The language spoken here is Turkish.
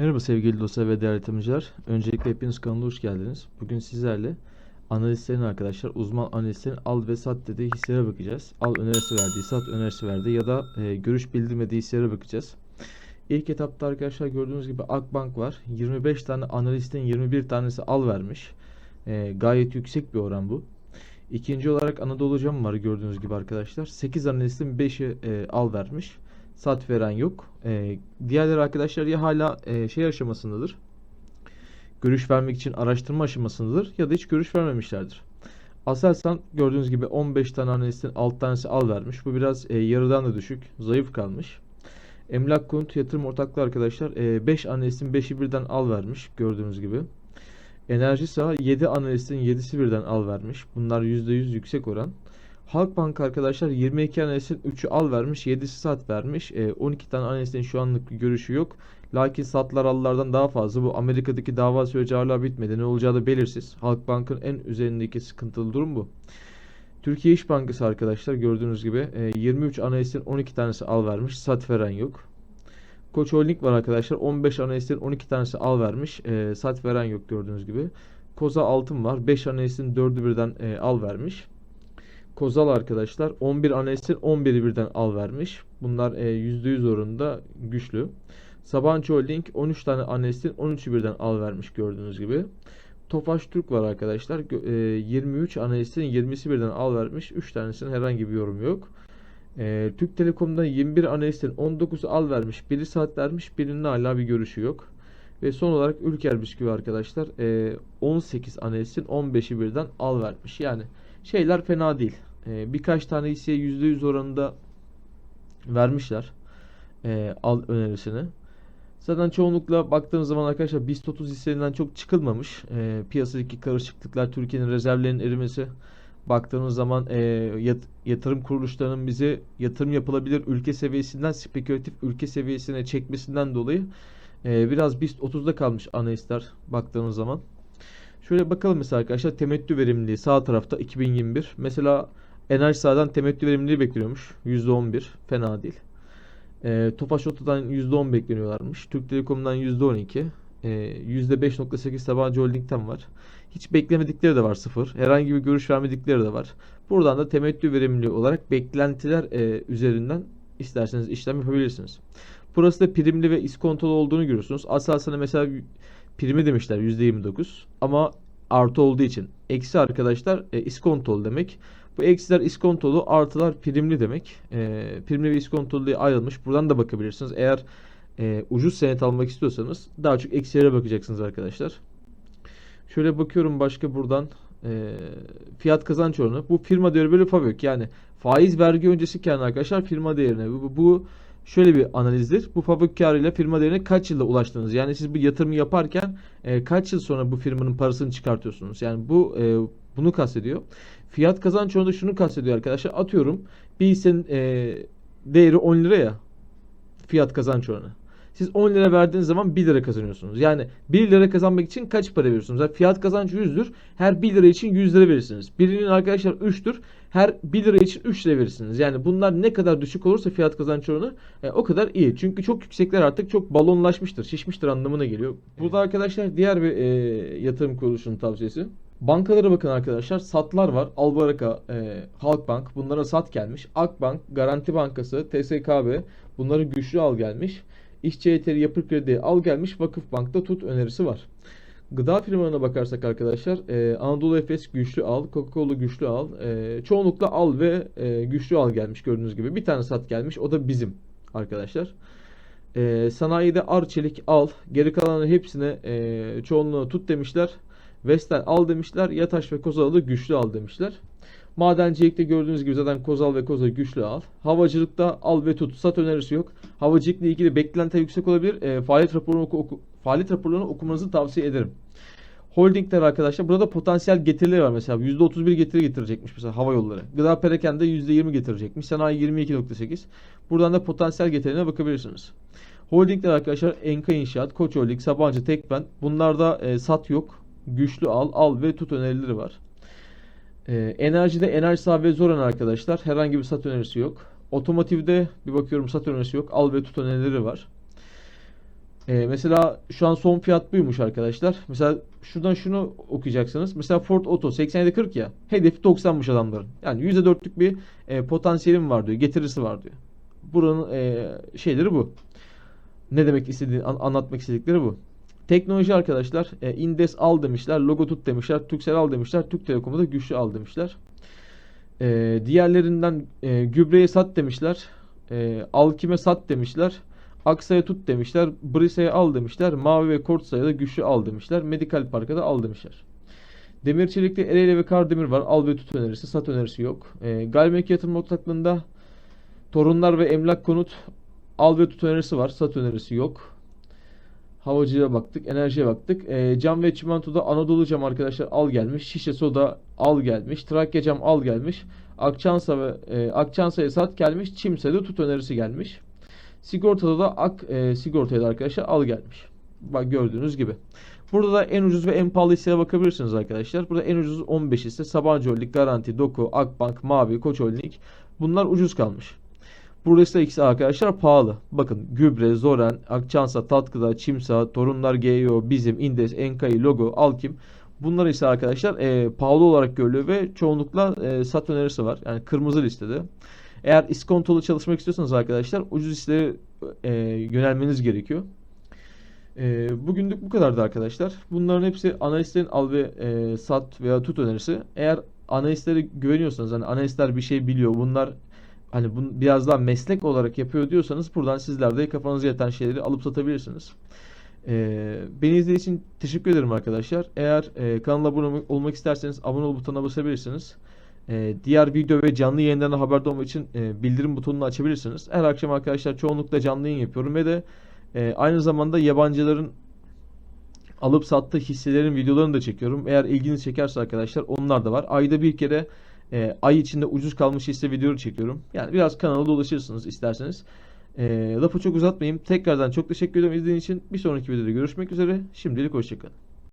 Merhaba sevgili dostlar ve değerli yatırımcılar. Öncelikle hepiniz kanalına hoş geldiniz. Bugün sizlerle analistlerin arkadaşlar uzman analistlerin al ve sat dediği hisselere bakacağız. Al önerisi verdiği, sat önerisi verdiği ya da e, görüş bildirmediği hisselere bakacağız. İlk etapta arkadaşlar gördüğünüz gibi Akbank var. 25 tane analistin 21 tanesi al vermiş. E, gayet yüksek bir oran bu. İkinci olarak Anadolu Cam var gördüğünüz gibi arkadaşlar. 8 analistin 5'i e, al vermiş sat veren yok. E, diğerleri arkadaşlar ya hala e, şey aşamasındadır. Görüş vermek için araştırma aşamasındadır ya da hiç görüş vermemişlerdir. Aselsan gördüğünüz gibi 15 tane analistin 6 tanesi al vermiş. Bu biraz e, yarıdan da düşük. Zayıf kalmış. Emlak konut yatırım ortaklığı arkadaşlar e, 5 analistin 5'i birden al vermiş. Gördüğünüz gibi. Enerji saha 7 analistin 7'si birden al vermiş. Bunlar %100 yüksek oran. Halkbank arkadaşlar 22 analistin 3'ü al vermiş, 7'si sat vermiş. E, 12 tane analistin şu anlık görüşü yok. Lakin satlar allardan daha fazla. Bu Amerika'daki dava süreci hala bitmedi. Ne olacağı da belirsiz. Halkbank'ın en üzerindeki sıkıntılı durum bu. Türkiye İş Bankası arkadaşlar gördüğünüz gibi e, 23 analistin 12 tanesi al vermiş. Sat veren yok. Koç Holding var arkadaşlar. 15 analistin 12 tanesi al vermiş. E, sat veren yok gördüğünüz gibi. Koza Altın var. 5 analistin 4'ü birden e, al vermiş. Kozal arkadaşlar 11 analistin 11'i birden al vermiş. Bunlar e, %100 oranında güçlü. Sabancı Holding 13 tane analistin 13'ü birden al vermiş gördüğünüz gibi. Tofaş Türk var arkadaşlar. E, 23 analistin 20'si birden al vermiş. 3 tanesinin herhangi bir yorum yok. E, Türk Telekom'da 21 analistin 19'u al vermiş. Biri saat vermiş. Birinin hala bir görüşü yok. Ve son olarak Ülker Bisküvi arkadaşlar e, 18 analistin 15'i birden al vermiş. Yani şeyler fena değil. E, birkaç tane hisseye %100 oranında vermişler. E, al önerisini. Zaten çoğunlukla baktığınız zaman arkadaşlar BIST 30 hisselerinden çok çıkılmamış. E, piyasadaki karışıklıklar, Türkiye'nin rezervlerinin erimesi. Baktığınız zaman e, yat, yatırım kuruluşlarının bizi yatırım yapılabilir ülke seviyesinden spekülatif ülke seviyesine çekmesinden dolayı e, biraz BIST 30'da kalmış analistler baktığınız zaman. Şöyle bakalım mesela arkadaşlar temettü verimliliği sağ tarafta 2021. Mesela enerji sahadan temettü verimliliği bekliyormuş. %11 fena değil. E, Tofaş Oto'dan %10 bekleniyorlarmış. Türk Telekom'dan %12. E, %5.8 Sabancı Holding'den var. Hiç beklemedikleri de var sıfır. Herhangi bir görüş vermedikleri de var. Buradan da temettü verimliliği olarak beklentiler e, üzerinden isterseniz işlem yapabilirsiniz. Burası da primli ve iskontolu olduğunu görüyorsunuz. Aselsan'a mesela primi demişler %29 ama artı olduğu için. Eksi arkadaşlar e, iskontolu demek. Bu eksiler iskontolu artılar primli demek. E, primli ve iskontolu diye ayrılmış. Buradan da bakabilirsiniz. Eğer e, ucuz senet almak istiyorsanız daha çok eksilere bakacaksınız arkadaşlar. Şöyle bakıyorum başka buradan e, fiyat kazanç oranı. Bu firma değeri böyle FAVÖK yani faiz vergi öncesi karın arkadaşlar firma değerine. Bu, bu şöyle bir analizdir. Bu fabrik karıyla firma değerine kaç yılda ulaştınız? Yani siz bu yatırımı yaparken e, kaç yıl sonra bu firmanın parasını çıkartıyorsunuz? Yani bu e, bunu kastediyor. Fiyat kazanç oranı şunu kastediyor arkadaşlar. Atıyorum bir hissenin e, değeri 10 lira ya. Fiyat kazanç oranı. Siz 10 lira verdiğiniz zaman 1 lira kazanıyorsunuz. Yani 1 lira kazanmak için kaç para veriyorsunuz? Yani fiyat kazancı 100'dür. Her 1 lira için 100 lira verirsiniz. Birinin arkadaşlar 3'tür. Her 1 lira için 3 lira verirsiniz. Yani bunlar ne kadar düşük olursa fiyat kazanç oranı e, o kadar iyi. Çünkü çok yüksekler artık çok balonlaşmıştır, şişmiştir anlamına geliyor. Burada arkadaşlar diğer bir e, yatırım kuruluşunun tavsiyesi. Bankalara bakın arkadaşlar. Satlar var. Albaraka, e, Halkbank. Bunlara sat gelmiş. Akbank, Garanti Bankası, TSKB. Bunların güçlü al gelmiş. İşçi Yeteri Yapı Kredi al gelmiş. Vakıf Bank'ta tut önerisi var. Gıda firmalarına bakarsak arkadaşlar e, Anadolu Efes güçlü al, Coca-Cola güçlü al. E, çoğunlukla al ve e, güçlü al gelmiş gördüğünüz gibi. Bir tane sat gelmiş o da bizim arkadaşlar. E, sanayide Arçelik al. Geri kalanın hepsine e, çoğunluğu tut demişler. Vestel al demişler. Yataş ve Kozal'ı güçlü al demişler. Madencilikte gördüğünüz gibi zaten Kozal ve Kozal güçlü al. Havacılıkta al ve tut. Sat önerisi yok. Havacılıkla ilgili beklenti yüksek olabilir. E, faaliyet raporunu oku, oku, faaliyet raporlarını okumanızı tavsiye ederim. Holdingler arkadaşlar burada potansiyel getirileri var mesela %31 getiri getirecekmiş mesela hava yolları. Gıda perakende %20 getirecekmiş. Sanayi 22.8. Buradan da potansiyel getirilerine bakabilirsiniz. Holdingler arkadaşlar Enka İnşaat, Koç Holding, Sabancı, Tekben. Bunlarda e, sat yok. Güçlü al, al ve tut önerileri var. E, enerjide Enerjisa ve Zoran arkadaşlar. Herhangi bir sat önerisi yok. Otomotivde bir bakıyorum sat önerisi yok. Al ve tut önerileri var. Ee, mesela şu an son fiyat buymuş arkadaşlar. Mesela şuradan şunu okuyacaksınız. Mesela Ford Auto 87-40 ya. Hedefi 90'mış adamların. Yani %4'lük bir e, potansiyelim var diyor. Getirisi var diyor. Buranın e, şeyleri bu. Ne demek istediğini an- anlatmak istedikleri bu. Teknoloji arkadaşlar. E, Indes al demişler. Logo tut demişler. Turkcell al demişler. Türk Telekom'u da güçlü al demişler. E, diğerlerinden e, gübreye sat demişler. E, Alkim'e sat demişler. Aksa'ya tut demişler. Brise'ye al demişler. Mavi ve Kortsa'ya da güçlü al demişler. Medikal Park'a da al demişler. Demir Çelik'te Ereğli ve Kardemir var. Al ve tut önerisi. Sat önerisi yok. E, Gayrimenkul yatırım ortaklığında Torunlar ve Emlak Konut al ve tut önerisi var. Sat önerisi yok. Havacıya baktık. Enerjiye baktık. E, cam ve çimentoda Anadolu Cam arkadaşlar al gelmiş. Şişe soda al gelmiş. Trakya Cam al gelmiş. Akçansa ve e, Akçansa'ya sat gelmiş. Çimse'de tut önerisi gelmiş. Sigortada da Ak e, sigortaya da arkadaşlar al gelmiş. Bak gördüğünüz gibi. Burada da en ucuz ve en pahalı hisseye bakabilirsiniz arkadaşlar. Burada en ucuz 15 hisse Sabancı Holding, Garanti, Doku, Akbank, Mavi, Koç Holding. Bunlar ucuz kalmış. Burada ise ikisi arkadaşlar pahalı. Bakın Gübre, Zoren, Akçansa, Tatkıda, Çimsa, Torunlar, GEO, Bizim, Indes, Enkai, Logo, Alkim. Bunlar ise arkadaşlar e, pahalı olarak görülüyor ve çoğunlukla e, sat önerisi var. Yani kırmızı listede. Eğer iskontolu çalışmak istiyorsanız arkadaşlar ucuz hisselere e, yönelmeniz gerekiyor. E, bugünlük bu kadardı arkadaşlar. Bunların hepsi analistlerin al ve e, sat veya tut önerisi. Eğer analistlere güveniyorsanız hani analistler bir şey biliyor. Bunlar hani bunu biraz daha meslek olarak yapıyor diyorsanız buradan sizler de kafanıza yatan şeyleri alıp satabilirsiniz. Ee, beni izlediğiniz için teşekkür ederim arkadaşlar. Eğer e, kanala abone olmak isterseniz abone ol butonuna basabilirsiniz. Ee, diğer video ve canlı yayınlarına haberdar olmak için e, bildirim butonunu açabilirsiniz. Her akşam arkadaşlar çoğunlukla canlı yayın yapıyorum ve de e, aynı zamanda yabancıların alıp sattığı hisselerin videolarını da çekiyorum. Eğer ilginizi çekerse arkadaşlar onlar da var. Ayda bir kere e, ay içinde ucuz kalmış hisse videoları çekiyorum. Yani biraz kanala dolaşırsınız isterseniz. E, lafı çok uzatmayayım. Tekrardan çok teşekkür ederim izlediğiniz için. Bir sonraki videoda görüşmek üzere. Şimdilik hoşçakalın.